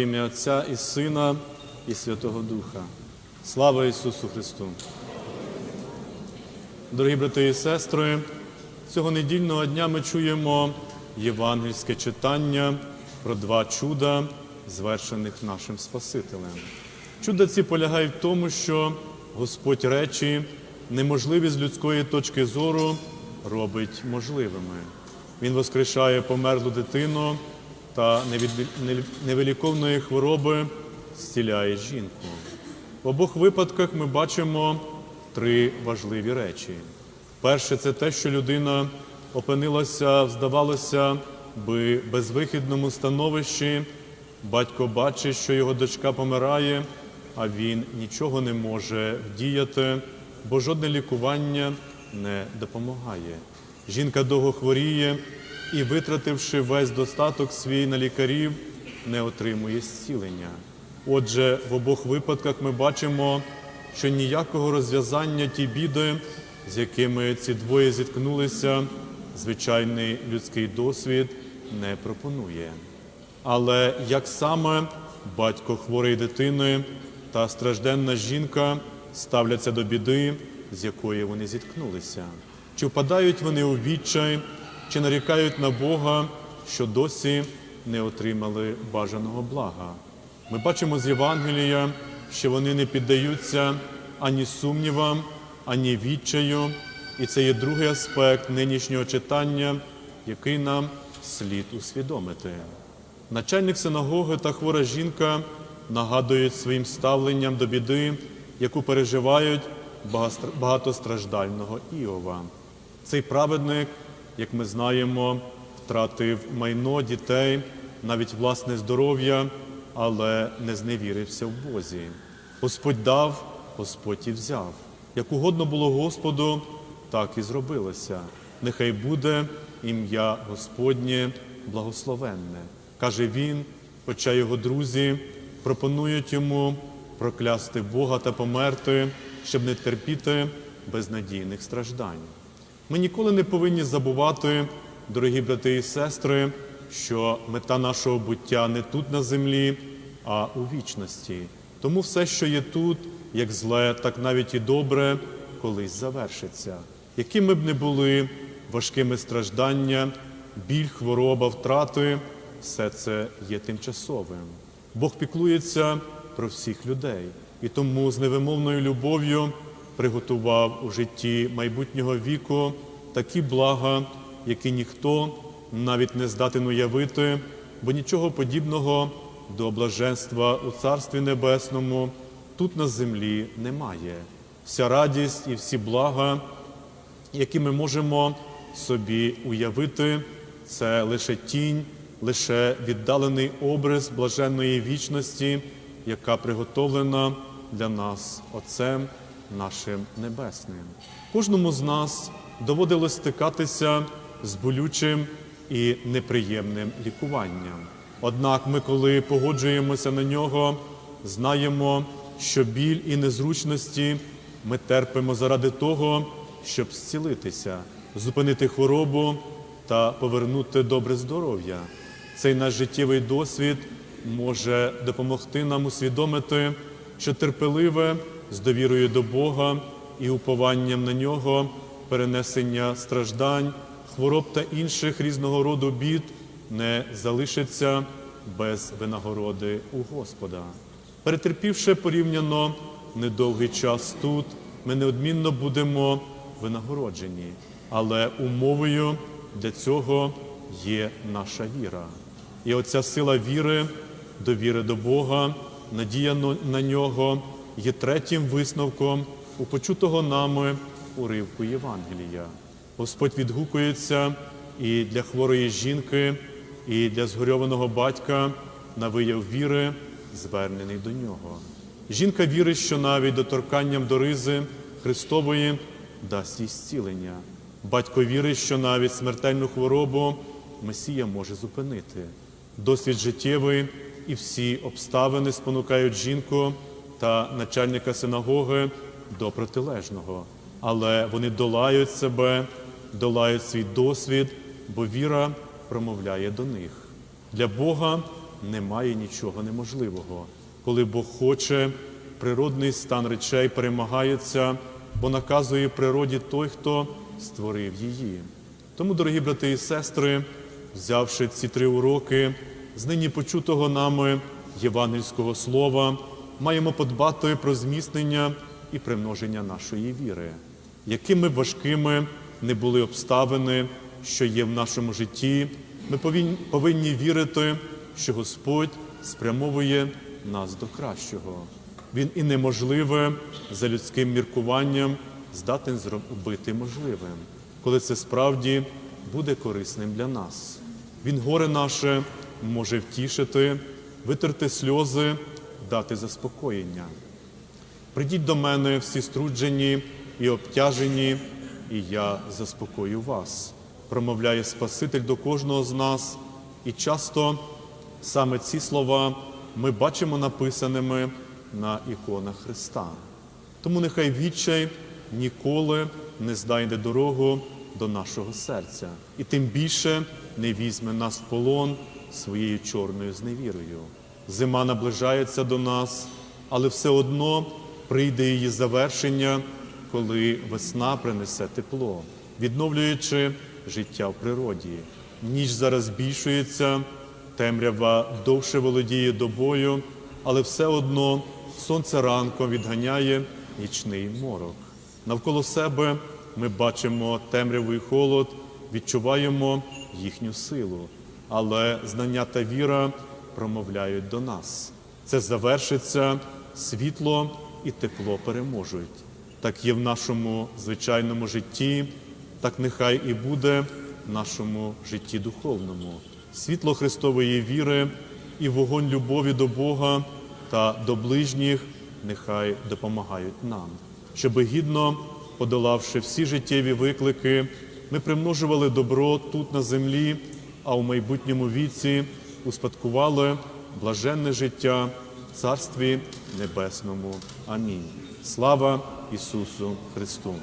Ім'я Отця і Сина, і Святого Духа. Слава Ісусу Христу! Дорогі брати і сестри, цього недільного дня ми чуємо євангельське читання про два чуда, звершених нашим Спасителем. Чуда ці полягають в тому, що Господь речі, неможливі з людської точки зору, робить можливими. Він воскрешає померлу дитину та невиліковної хвороби зціляє жінку. В обох випадках ми бачимо три важливі речі. Перше, це те, що людина опинилася, здавалося би, безвихідному становищі. Батько бачить, що його дочка помирає, а він нічого не може вдіяти, бо жодне лікування не допомагає. Жінка довго хворіє і, витративши весь достаток свій на лікарів, не отримує зцілення. Отже, в обох випадках ми бачимо, що ніякого розв'язання ті біди, з якими ці двоє зіткнулися, звичайний людський досвід не пропонує. Але як саме батько хворої дитини та стражденна жінка ставляться до біди, з якої вони зіткнулися? Чи впадають вони у відчай, чи нарікають на Бога, що досі не отримали бажаного блага? Ми бачимо з Євангелія, що вони не піддаються ані сумнівам, ані відчаю, і це є другий аспект нинішнього читання, який нам слід усвідомити. Начальник синагоги та хвора жінка нагадують своїм ставленням до біди, яку переживають багатостраждального Іова. Цей праведник, як ми знаємо, втратив майно дітей, навіть власне здоров'я, але не зневірився в Бозі. Господь дав, Господь і взяв. Як угодно було Господу, так і зробилося. Нехай буде ім'я Господнє благословенне. Каже він, хоча його друзі пропонують йому проклясти Бога та померти, щоб не терпіти безнадійних страждань. Ми ніколи не повинні забувати, дорогі брати і сестри, що мета нашого буття не тут на землі, а у вічності. Тому все, що є тут, як зле, так навіть і добре, колись завершиться. Якими б не були важкими страждання, біль, хвороба, втрати, все це є тимчасовим. Бог піклується про всіх людей і тому з невимовною любов'ю приготував у житті майбутнього віку такі блага, які ніхто навіть не здатен уявити, бо нічого подібного до блаженства у Царстві Небесному тут на землі немає. Вся радість і всі блага, які ми можемо собі уявити, це лише тінь, лише віддалений образ блаженної вічності, яка приготовлена для нас Отцем нашим Небесним. Кожному з нас доводилось стикатися з болючим і неприємним лікуванням. Однак ми, коли погоджуємося на нього, знаємо, що біль і незручності ми терпимо заради того, щоб зцілитися, зупинити хворобу та повернути добре здоров'я. Цей наш життєвий досвід може допомогти нам усвідомити, що терпеливе з довірою до Бога і упованням на нього перенесення страждань, хвороб та інших різного роду бід не залишиться без винагороди у Господа. Перетерпівши порівняно недовгий час тут, ми неодмінно будемо винагороджені, але умовою для цього є наша віра. І оця сила віри, довіри до Бога, надія на нього є третім висновком у почутого нами уривку Євангелія. Господь відгукується і для хворої жінки, і для згорьованого батька на вияв віри, звернений до нього. Жінка вірить, що навіть доторканням до ризи Христової дасть їй зцілення. Батько вірить, що навіть смертельну хворобу Месія може зупинити. Досвід життєвий і всі обставини спонукають жінку та начальника синагоги до протилежного, але вони долають себе, долають свій досвід, бо віра промовляє до них. Для Бога немає нічого неможливого. Коли Бог хоче, природний стан речей перемагається, бо наказує природі той, хто створив її. Тому, дорогі брати і сестри, взявши ці три уроки з нині почутого нами євангельського слова, маємо подбати про зміцнення і примноження нашої віри. Якими важкими не були обставини, що є в нашому житті, ми повинні, вірити, що Господь спрямовує нас до кращого. Він і неможливе за людським міркуванням здатен зробити можливим, коли це справді буде корисним для нас. Він горе наше може втішити, витерти сльози, дати заспокоєння. Прийдіть до мене всі струджені і обтяжені, і я заспокою вас, промовляє Спаситель до кожного з нас, і часто саме ці слова ми бачимо написаними на іконах Христа. Тому нехай відчай ніколи не знайде дорогу до нашого серця, і тим більше не візьме нас в полон своєю чорною зневірою. Зима наближається до нас, але все одно прийде її завершення, коли весна принесе тепло, відновлюючи життя в природі. Ніч зараз збільшується, темрява довше володіє добою, але все одно сонце ранком відганяє нічний морок. Навколо себе ми бачимо темряву і холод, відчуваємо їхню силу, але знання та віра промовляють до нас. Це завершиться, світло і тепло переможуть. Так є в нашому звичайному житті, так нехай і буде в нашому житті духовному. Світло Христової віри і вогонь любові до Бога та до ближніх нехай допомагають нам, щоб гідно подолавши всі життєві виклики, ми примножували добро тут на землі, а у майбутньому віці успадкували блаженне життя в Царстві Небесному. Амінь. Слава Ісусу Христу!